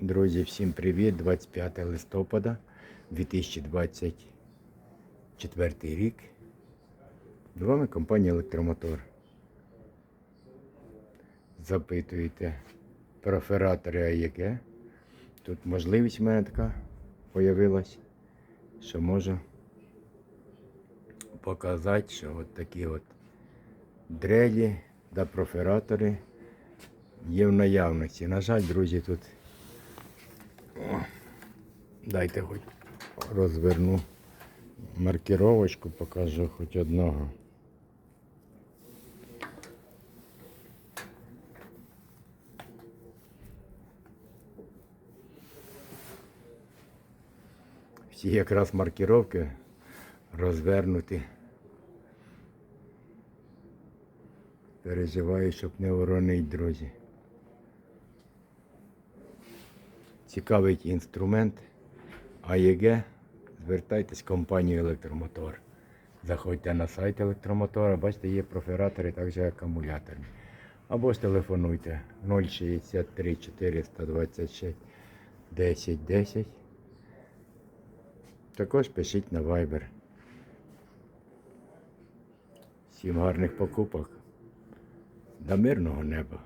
Друзі, всім привіт! 25 листопада 2024 рік. З вами компанія Електромотор. Запитуєте про ферратори АЄГ. Тут можливість в мене така появилась, що можу показати, що от такі от дрелі та профератори є в наявності. На жаль, друзі, тут о, дайте хоч розверну маркировочку, покажу хоч одного. Всі якраз маркировки розвернуті. Переживаю, щоб не уронить, друзі. Цікавий інструмент АЄГ. Звертайтесь в компанію Електромотор. Заходьте на сайт електромотора, бачите, є профератори, також акумуляторні. Або ж телефонуйте 063 426 10 10. Також пишіть на Viber. Всім гарних покупок. До мирного неба.